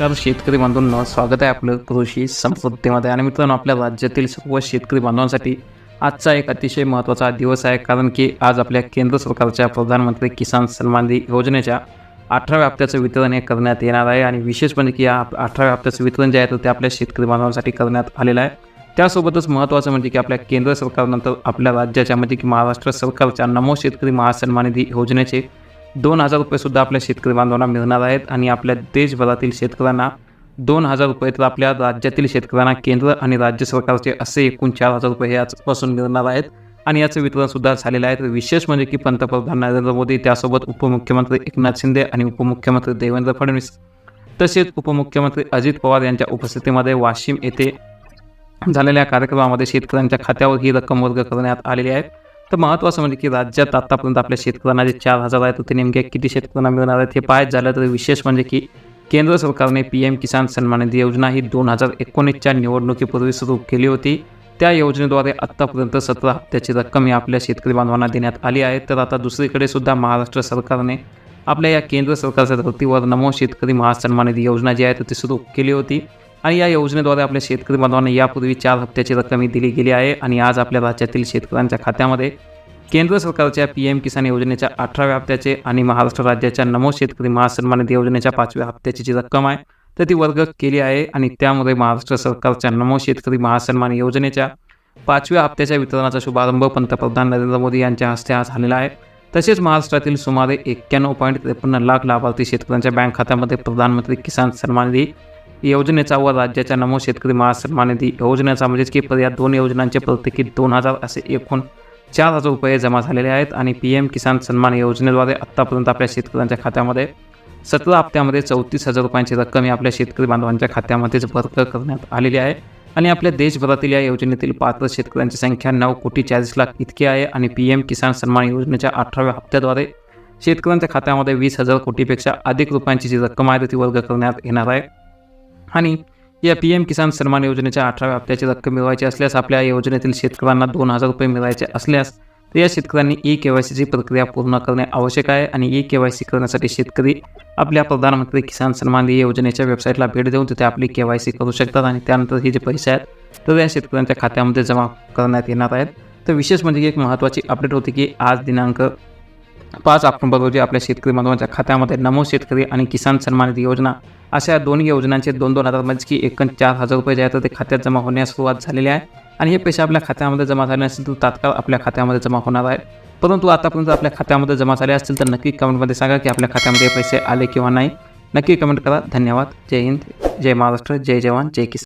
तर शेतकरी बांधवांना स्वागत आहे आपलं कृषी समृद्धीमध्ये आणि मित्रांनो आपल्या राज्यातील सर्व शेतकरी बांधवांसाठी आजचा एक अतिशय महत्त्वाचा दिवस आहे कारण की आज आपल्या केंद्र सरकारच्या प्रधानमंत्री किसान सन्मान निधी योजनेच्या अठराव्या हप्त्याचं वितरण हे करण्यात येणार आहे. आणि विशेष म्हणजे की या अठराव्या हप्त्याचं वितरण जे आहे तर ते आपल्या शेतकरी बांधवांसाठी करण्यात आलेलं आहे. त्यासोबतच महत्त्वाचं म्हणजे की आपल्या केंद्र सरकारनंतर आपल्या राज्याच्या म्हणजे की महाराष्ट्र सरकारच्या नमो शेतकरी महासन्मान निधी योजनेचे दोन हजार रुपयेसुद्धा आपल्या शेतकरी बांधवांना मिळणार आहेत आणि आपल्या देशभरातील शेतकऱ्यांना दोन हजार रुपये तर आपल्या राज्यातील शेतकऱ्यांना केंद्र आणि राज्य सरकारचे असे एकूण चार हजार रुपये हे आजपासून मिळणार आहेत. आणि याचं वितरणसुद्धा झालेलं आहे. तर विशेष म्हणजे की पंतप्रधान नरेंद्र मोदी त्यासोबत उपमुख्यमंत्री एकनाथ शिंदे आणि उपमुख्यमंत्री देवेंद्र फडणवीस तसेच उपमुख्यमंत्री अजित पवार यांच्या उपस्थितीमध्ये वाशिम येथे झालेल्या कार्यक्रमामध्ये शेतकऱ्यांच्या खात्यावर ही रक्कम वर्ग करण्यात आलेली आहे. तर महत्त्वाचं म्हणजे की राज्यात आतापर्यंत आपल्या शेतकऱ्यांना जे चार हजार आहेत ते नेमके किती शेतकऱ्यांना मिळणार आहेत हे पाहायचं झालं तर विशेष म्हणजे की केंद्र सरकारने पी एम किसान सन्मान निधी योजना ही दोन हजार एकोणीसच्या निवडणुकीपूर्वी सुरू केली होती. त्या योजनेद्वारे आत्तापर्यंत सतरा हप्त्याची रक्कम ही आपल्या शेतकरी बांधवांना देण्यात आली आहे. तर आता दुसरीकडे सुद्धा महाराष्ट्र सरकारने आपल्या या केंद्र सरकारच्या धर्तीवर नमो शेतकरी महासन्मान निधी योजना जी आहे तर ती सुरू केली होती. आणि या योजनेद्वारे आपल्या शेतकरी बांधवांना यापूर्वी चार हप्त्याची रक्कम ही दिली गेली आहे आणि आज आपल्या राज्यातील शेतकऱ्यांच्या खात्यामध्ये केंद्र सरकारच्या पी एम किसान योजनेच्या अठराव्या हप्त्याचे आणि महाराष्ट्र राज्याच्या नमो शेतकरी महासन्मान निधी योजनेच्या पाचव्या हप्त्याची जी रक्कम आहे. तर ती वर्ग केली आहे आणि त्यामध्ये महाराष्ट्र सरकारच्या नमो शेतकरी महासन्मान योजनेच्या पाचव्या हप्त्याच्या वितरणाचा शुभारंभ पंतप्रधान नरेंद्र मोदी यांच्या हस्ते आज झालेला आहे. तसेच महाराष्ट्रातील सुमारे एक्क्याण्णव पॉईंट त्रेपन्न लाख लाभार्थी शेतकऱ्यांच्या बँक खात्यामध्ये प्रधानमंत्री किसान सन्मान निधी योजनेचा व राज्याच्या नमो शेतकरी महासन्मान निधी योजनेचा म्हणजेच की या दोन योजनांचे प्रत्येकी दोन हजार असे एकूण चार हजार रुपये जमा झालेले आहेत आणि पी एम किसान सन्मान योजनेद्वारे आत्तापर्यंत आपल्या शेतकऱ्यांच्या खात्यामध्ये सतरा हप्त्यामध्ये चौतीस हजार रुपयांची रक्कम ही आपल्या शेतकरी बांधवांच्या खात्यामध्येच वर्ग करण्यात आलेली आहे. आणि आपल्या देशभरातील या योजनेतील पात्र शेतकऱ्यांची संख्या नऊ कोटी चाळीस लाख इतकी आहे आणि पी एम किसान सन्मान योजनेच्या अठराव्या हप्त्याद्वारे शेतकऱ्यांच्या खात्यामध्ये वीस हजार कोटीपेक्षा अधिक रुपयांची जी रक्कम आहे ती वर्ग करण्यात येणार आहे. आणि या पी एम किसान सन्मान योजनेच्या अठराव्या हप्त्याची रक्कम मिळवायची असल्यास आपल्या योजनेतील शेतकऱ्यांना दोन हजार रुपये मिळवायचे असल्यास तर या शेतकऱ्यांनी ई के वाय सीची प्रक्रिया पूर्ण करणे आवश्यक आहे आणि ई के वाय सी करण्यासाठी शेतकरी आपल्या प्रधानमंत्री किसान सन्मान निधी योजनेच्या वेबसाईटला भेट देऊन तिथे आपली के वाय सी करू शकतात आणि त्यानंतर हे जे पैसे आहेत तर या शेतकऱ्यांच्या खात्यामध्ये जमा करण्यात येणार आहेत. तर विशेष म्हणजे एक महत्त्वाची अपडेट होती की आज दिनांक पाच ऑक्टोबर रोजी आपल्या शेतकरी बांधवांच्या खात्यामध्ये नमो शेतकरी आणि किसान सन्मान निधी योजना अशा दोन्ही योजनांचे दोन दोन हजार म्हणजे की एकूण चार हजार रुपये जे आहेत तर ते खात्यात जमा होण्यास सुरुवात झालेली आहे. आणि हे पैसे आपल्या खात्यामध्ये जमा झाले असतील तर तात्काळ आपल्या खात्यामध्ये जमा होणार आहेत. परंतु आतापर्यंत आपल्या खात्यामध्ये जमा झाले असतील तर नक्की कमेंटमध्ये सांगा की आपल्या खात्यामध्ये पैसे आले किंवा नाही. नक्की कमेंट करा. धन्यवाद. जय हिंद. जय महाराष्ट्र. जय जवान. जय किसान.